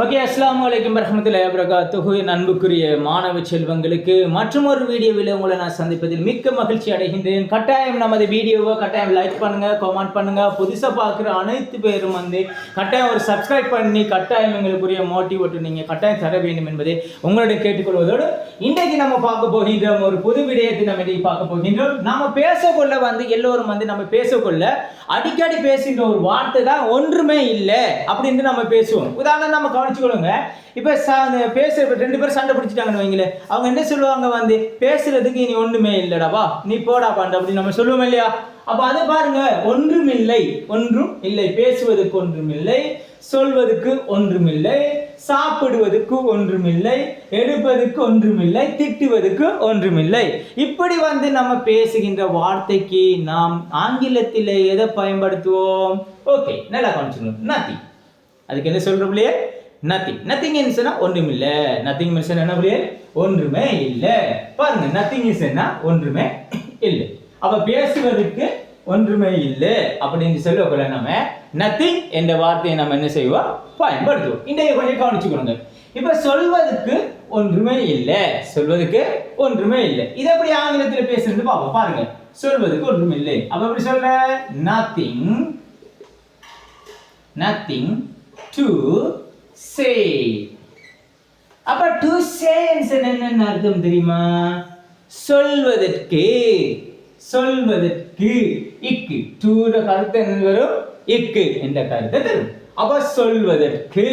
Okay அஸ்லாம் வலைக்கம் வரஹ்மத்துல்லாஹி வபரகாத்துஹு. என் அன்புக்குரிய மாணவ செல்வங்களுக்கு மற்றும் ஒரு வீடியோவில் உங்களை நான் சந்திப்பதில் மிக்க மகிழ்ச்சி அடைகின்றேன். கட்டாயம் நமது வீடியோவை கட்டாயம் லைக் பண்ணுங்க கமெண்ட் பண்ணுங்க. புதுசாக பார்க்குற அனைத்து பேரும் வந்து கட்டாயம் ஒரு சப்ஸ்கிரைப் பண்ணி கட்டாயம் எங்களுக்குரிய மோட்டிவேட்டு நீங்கள் கட்டாயம் தர வேண்டும் என்பதை உங்களுடைய கேட்டுக்கொள்வதோடு இன்றைக்கு நம்ம பார்க்க போகின்றோம் ஒரு புது விடயத்தை நம்ம இன்றைக்கு பார்க்க போகின்றோம். நம்ம பேசக்கொள்ள வந்து எல்லோரும் வந்து நம்ம பேசக்கொள்ள அடிக்கடி பேசுகின்ற ஒரு வார்த்தை தான் ஒன்றுமே இல்லை அப்படின்னு நம்ம பேசுவோம். உதாரணம் நம்ம கவனிச்சுக்கொள்ளுங்க இப்போ ச அந்த பேசுற இப்ப ரெண்டு பேரும் சண்டை பிடிச்சிட்டாங்கன்னு வைங்களேன் அவங்க என்ன சொல்லுவாங்க வந்து பேசுறதுக்கு இனி ஒன்றுமே இல்லைடாப்பா நீ போடா பாண்ட அப்படின்னு நம்ம சொல்லுவோம் இல்லையா? அப்போ அதை பாருங்க ஒன்றுமில்லை ஒன்றும் இல்லை பேசுவதற்கு ஒன்றுமில்லை சொல்வதற்கு ஒன்றுமில்லை சாப்பிடுவதற்கு ஒன்றுமில்லை எடுப்பதற்கு ஒன்றுமில்லை திட்டுவதற்கு ஒன்றுமில்லை. இப்படி வந்து நம்ம பேசுகின்ற வார்த்தைக்கு நாம் ஆங்கிலத்தில் எதை பயன்படுத்துவோம்? ஓகே நல்லா கவனிச்சுக்கணும். நத்தி. அதுக்கு என்ன சொல்ற இல்லையே? நத்திங் நத்திங் சொன்னா ஒன்றுமில்லை. நத்திங் மீன்ஸ் என்ன பிள்ளையே? ஒன்றுமே இல்லை. பாருங்க நத்திங் இஸ் என்ன ஒன்றுமே இல்லை. அப்ப பேசுவதற்கு ஒன்றுமே இல்லை. அப்படின்னு சொல்லக்குள்ள நம்ம நத்திங் என்ற வார்த்தையை நம்ம என்ன செய்வோம்? பயன்படுத்துவோம். இன்றைய கொஞ்சம் கவனிச்சுக்கணுங்க இப்ப சொல்வதற்கு ஒன்றுமே இல்லை. சொல்வதற்கு ஒன்றுமே இல்லை. இதை எப்படி ஆங்கிலத்தில் பேசுறது பார்ப்போம். பாருங்க. சொல்வதற்கு ஒன்றும் இல்லை. அப்ப எப்படி சொல்ல நத்திங் நத்திங் டு சே அப்ப டு சே என்னன்னு அர்த்தம் தெரியுமா? சொல்வதற்கு சொல்வதற்கு இக்கு. டூர கருத்து என்ன வரும்? இக்கு என்ற கருத்தை தரும். அப்ப சொல்வதற்கு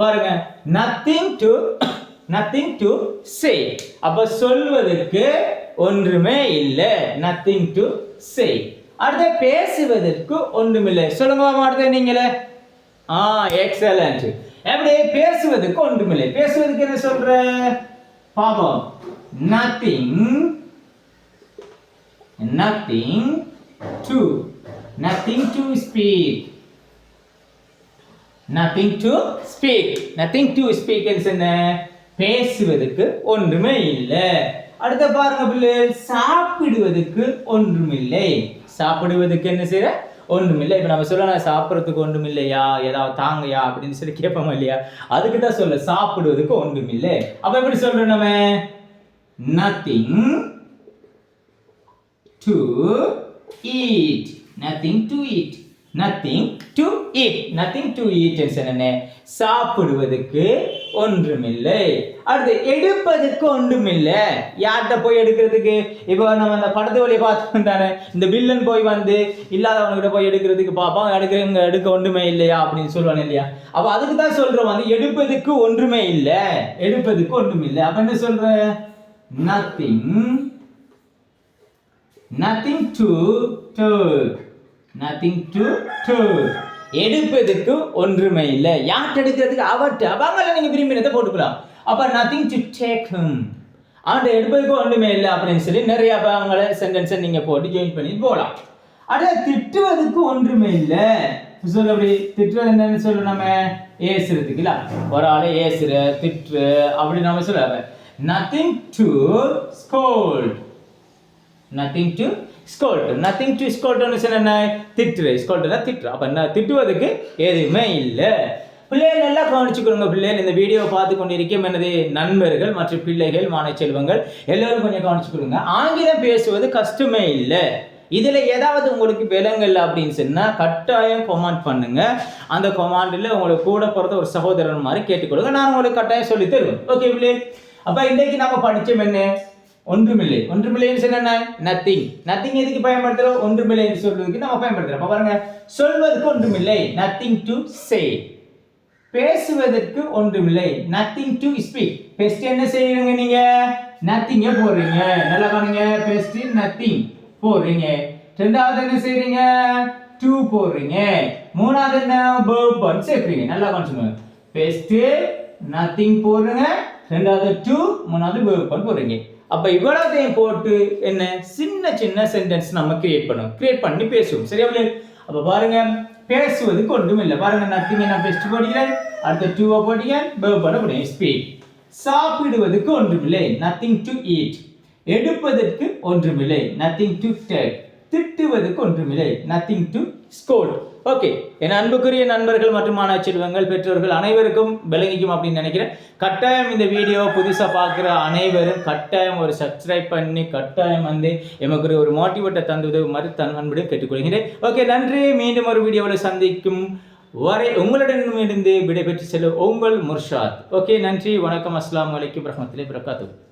பாருங்க. Nothing to nothing to say அப்ப சொல்வதற்கு ஒன்றுமே இல்லை. நத்திங் டு சே அடுத்து பேசுவதற்கு ஒன்றுமில்லை. சொல்லுங்க மாமா, நீங்களே ஆ எக்ஸலண்ட் எப்படி பேசுவதுக்கு ஒன்றுமில்லை. பேசுவதுக்கு என்ன சொல்ற? பாபம் nothing nothing to nothing to speak nothing to speak nothing to speak என்ன பேசுவதற்கு ஒன்றுமே இல்லை அடுத்த பாருங்க பிள்ளை சாப்பிடுவதற்கு ஒன்றுமில்லை. சாப்பிடுவதற்கு என்ன ஒன்றும் ஒன்றுமில்லை இப்போ நம்ம சொல்லலாம் சாப்பிட்றதுக்கு ஒன்றும் இல்லையா ஏதாவது தாங்கயா அப்படின்னு சொல்லி கேட்போம் இல்லையா அதுக்கு தான் சொல்ல சாப்பிடுவதற்கு ஒன்றுமில்லை அப்ப எப்படி சொல்றோம் நம்ம nothing to eat nothing to eat nothing to eat nothing to eat என்ன சாப்பிடுவதற்கு ஒன்றுமில்லை. அடுத்து எடுப்பதற்கு ஒன்றுமில்லை. யார்கிட்ட போய் எடுக்கிறதுக்கு? இப்போ நம்ம அந்த படத்து வழியை பார்த்து தானே. இந்த வில்லன் போய் வந்து இல்லாதவனுக்கிட்ட போய் எடுக்கிறதுக்கு பார்ப்பான் எடுக்கிறவங்க எடுக்க ஒன்றுமே இல்லையா அப்படின்னு சொல்லுவானே இல்லையா? அப்போ அதுக்கு தான் சொல்கிறோம் வந்து எடுப்பதுக்கு ஒன்றுமே இல்லை. எடுப்பதுக்கு ஒன்றும் இல்லை அப்போ என்ன சொல்கிற nothing nothing to take nothing to to எடுப்பதற்கு ஒன்றுமே இல்லை. யார்கிட்ட எடுக்கிறதுக்கு? அவர்கிட்ட. அவங்கள நீங்க விரும்பினதை போட்டுக்கலாம். அப்ப நத்திங் டு டேக் him. அவன்கிட்ட எடுப்பதுக்கு ஒன்றுமே இல்லை அப்படின்னு சொல்லி நிறைய அவங்கள சென்டென்ஸை நீங்க போட்டு ஜாயின் பண்ணி போகலாம் அட திட்டுவதற்கு ஒன்றுமே இல்லை. சொல்ல அப்படி திட்டுறது என்னன்னு சொல்லு நம்ம. ஏசுறதுக்கு இல்ல. ஒரு ஆளை ஏசுற திட்டு அப்படி நம்ம சொல்லுவாங்க nothing to scold nothing to scold nothing to ஸ்கோல்ட்னு சொன்ன திட்டுரு ஸ்கோல்ட்னா திட்டுற. அப்போ என்ன? திட்டுவதுக்கு எதுவுமே இல்லை. பிள்ளைகள் நல்லா கவனிச்சுக்கணுங்க பிள்ளைகள் இந்த வீடியோவை பார்த்து கொண்டிருக்கும் எனது நண்பர்கள் மற்றும் பிள்ளைகள் மாணவ செல்வங்கள் எல்லோரும் கொஞ்சம் கவனிச்சுக்கொடுங்க ஆங்கிலம் பேசுவது கஷ்டமே இல்லை. இதில் ஏதாவது உங்களுக்கு விலங்கல் அப்படின்னு சொன்னால் கட்டாயம் கொமாண்ட் பண்ணுங்க. அந்த கொமாண்டில் உங்களுக்கு கூட பிறந்த ஒரு சகோதரன் மாதிரி கேட்டுக்கொடுங்க நான் உங்களுக்கு கட்டாயம் சொல்லி தருவேன் ஓகே பிள்ளை. அப்போ இன்றைக்கு நம்ம படித்தோம் என்ன? ஒன்றுமில்லை. ஒன்றுமில்லைன்னு சொன்ன நத்திங் நத்திங் எதுக்கு பயன்படுத்துறோம்? ஒன்றுமில்லைன்னு சொல்றதுக்கு நம்ம பயன்படுத்துறோம். அப்ப பாருங்க. சொல்வதற்கு ஒன்றுமில்லை. நத்திங் டு சே பேசுவதற்கு ஒன்றுமில்லை. நத்திங் டு ஸ்பீக் பெஸ்ட் என்ன செய்யறீங்க நீங்க? நத்திங்க போடுறீங்க. நல்லா பாருங்க. பெஸ்ட் நத்திங் போடுறீங்க. ரெண்டாவது என்ன செய்யறீங்க டூ போடுறீங்க. மூணாவது என்ன? பர்பன் சேர்க்குறீங்க. நல்லா கவனிச்சுங்க பெஸ்ட் நத்திங் போடுறீங்க. ரெண்டாவது டூ மூணாவது பர்பன் போடுறீங்க. அப்போ இவ்வளவுத்தையும் போட்டு என்ன? சின்ன சின்ன சென்டென்ஸ் நம்ம கிரியேட் பண்ணுவோம் கிரியேட் பண்ணி பேசுவோம். சரியா அப்போ பாருங்க. பேசுவதுக்கு ஒன்றும் இல்லை. பாருங்க நத்திங்க நான் பெஸ்ட் போடுகிறேன். அடுத்த டூவை போடுகிறேன். பண்ண போடுறேன் ஸ்பீக் சாப்பிடுவதற்கு ஒன்றுமில்லை நத்திங் டு ஈட் எடுப்பதற்கு ஒன்றுமில்லை நத்திங் டு டேக் திட்டுவதற்கு ஒன்றுமில்லை நத்திங் டு ஸ்கோல்ட் ஓகே என் அன்புக்குரிய நண்பர்கள் மற்றும் மாணவ செல்வங்கள் பெற்றோர்கள் அனைவருக்கும் விளங்கிக்கும் அப்படின்னு நினைக்கிறேன். கட்டாயம் இந்த வீடியோ புதுசாக பார்க்குற அனைவரும் கட்டாயம் ஒரு சப்ஸ்கிரைப் பண்ணி கட்டாயம் வந்து எமக்கு ஒரு மோட்டிவேட்டை தந்து மாதிரி தன் அன்புடன் கேட்டுக்கொள்கிறேன். ஓகே நன்றி. மீண்டும் ஒரு வீடியோவில் சந்திக்கும் வரை உங்களிடமிருந்து விடைபெற்று செல்லும் உங்கள் முர்ஷாத். ஓகே நன்றி. வணக்கம். அஸ்லாம் அலைக்கும். வரஹ்மத்துல்லாஹி பிரகாத்து